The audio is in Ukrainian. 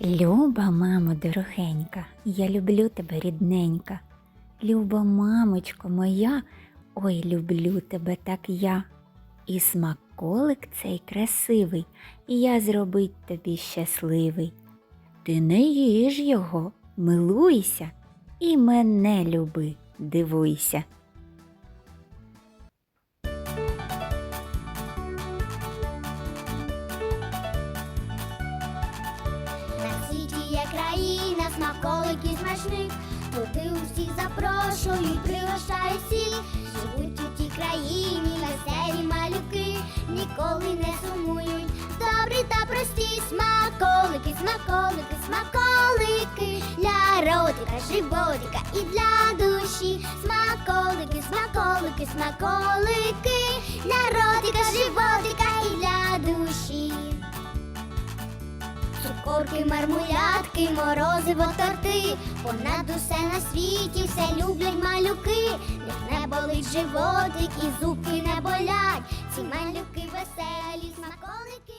Люба, мамо дорогенька, я люблю тебе рідненька. Люба, мамочко моя, ой, люблю тебе так я. І смаколик цей красивий, я зробить тобі щасливий. Ти не їж його, милуйся, і мене люби, дивуйся. Країна, смаколиків смачних, туди усіх запрошують, пригощають всіх. Живуть у тій країні веселі малюки, ніколи не сумують. Добрі та прості смаколики, смаколики, смаколики для ротика, животика і для душі. Смаколики, смаколики, смаколики для ротика, животика Цукорки, мармулятки, морозиво, торти, понад усе на світі все люблять малюки, як не болить животик і зубки не болять. Ці малюки веселі, смаколики